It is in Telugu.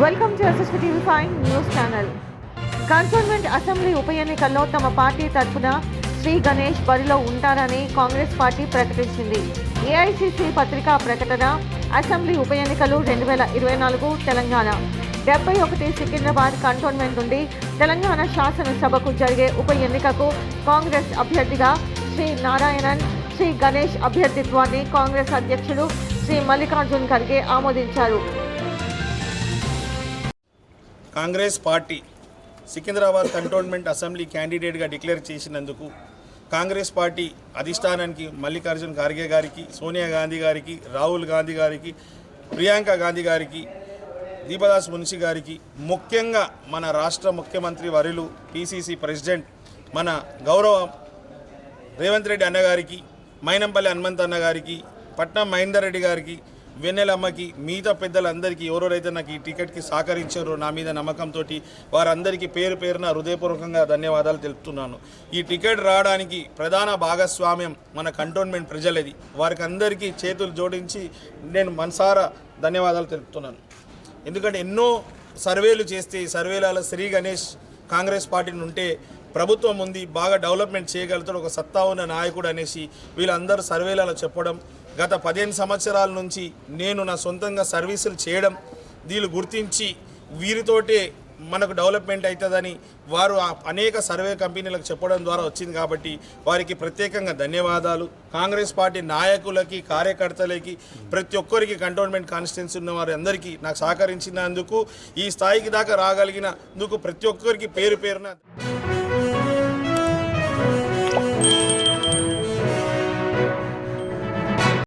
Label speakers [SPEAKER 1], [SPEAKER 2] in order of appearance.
[SPEAKER 1] Welcome to SSP TV five news channel cantonment assembly ఉప ఎన్నికల్లో తమ పార్టీ తరఫున శ్రీ గణేష్ బరిలో ఉంటారని కాంగ్రెస్ పార్టీ ప్రకటించింది. ఏఐసిసి పత్రికా ప్రకటన అసెంబ్లీ ఉప ఎన్నికలు రెండు వేల ఇరవై నాలుగు తెలంగాణ. డెబ్బై ఒకటి సికింద్రాబాద్ కంటోన్మెంట్ నుండి తెలంగాణ శాసనసభకు జరిగే ఉప ఎన్నికకు కాంగ్రెస్ అభ్యర్థిగా శ్రీ నారాయణన్ శ్రీ గణేష్ అభ్యర్థిత్వాన్ని కాంగ్రెస్ అధ్యక్షుడు శ్రీ మల్లికార్జున్ ఖర్గే ఆమోదించారు.
[SPEAKER 2] Congress party Secunderabad cantonment assembly క్యాండిడేట్గా declare చేసినందుకు కాంగ్రెస్ పార్టీ అధిష్టానానికి మల్లికార్జున్ ఖార్గే గారికి సోనియా గాంధీ గారికి రాహుల్ గాంధీ గారికి ప్రియాంక గాంధీ గారికి దీపదాస్ మున్షి గారికి ముఖ్యంగా మన రాష్ట్ర ముఖ్యమంత్రి వరులు పిసిసి ప్రెసిడెంట్ మన గౌరవ రేవంత్ రెడ్డి అన్నగారికి మైనంపల్లి హనుమంత్ అన్న గారికి పట్నం మహేందర్ రెడ్డి గారికి వెన్నెలమ్మకి మిగతా పెద్దలందరికీ ఎవరెవరైతే నాకు ఈ టికెట్కి సహకరించారో నా మీద నమ్మకంతో వారందరికీ పేరు పేరున హృదయపూర్వకంగా ధన్యవాదాలు తెలుపుతున్నాను. ఈ టికెట్ రావడానికి ప్రధాన భాగస్వామ్యం మన కంటోన్మెంట్ ప్రజలది. వారికి అందరికీ చేతులు జోడించి నేను మనసారా ధన్యవాదాలు తెలుపుతున్నాను. ఎందుకంటే ఎన్నో సర్వేలు చేస్తే ఈ సర్వేలలో శ్రీ గణేష్ కాంగ్రెస్ పార్టీ ఉంటే ప్రభుత్వం ఉంది బాగా డెవలప్మెంట్ చేయగలుగుతాడు ఒక సత్తా ఉన్న నాయకుడు అనేసి వీళ్ళందరూ సర్వేలలో చెప్పడం గత పదిహేను సంవత్సరాల నుంచి నేను నా సొంతంగా సర్వీసులు చేయడం వీళ్ళు గుర్తించి వీరితోటే మనకు డెవలప్మెంట్ అవుతుందని వారు ఆ అనేక సర్వే కంపెనీలకు చెప్పడం ద్వారా వచ్చింది కాబట్టి వారికి ప్రత్యేకంగా ధన్యవాదాలు. కాంగ్రెస్ పార్టీ నాయకులకి కార్యకర్తలకి ప్రతి ఒక్కరికి కంటోన్మెంట్ కాన్స్టిట్యున్సీ ఉన్న వారి అందరికీ నాకు సహకరించినందుకు ఈ స్థాయికి దాకా రాగలిగినందుకు ప్రతి ఒక్కరికి పేరు పేరున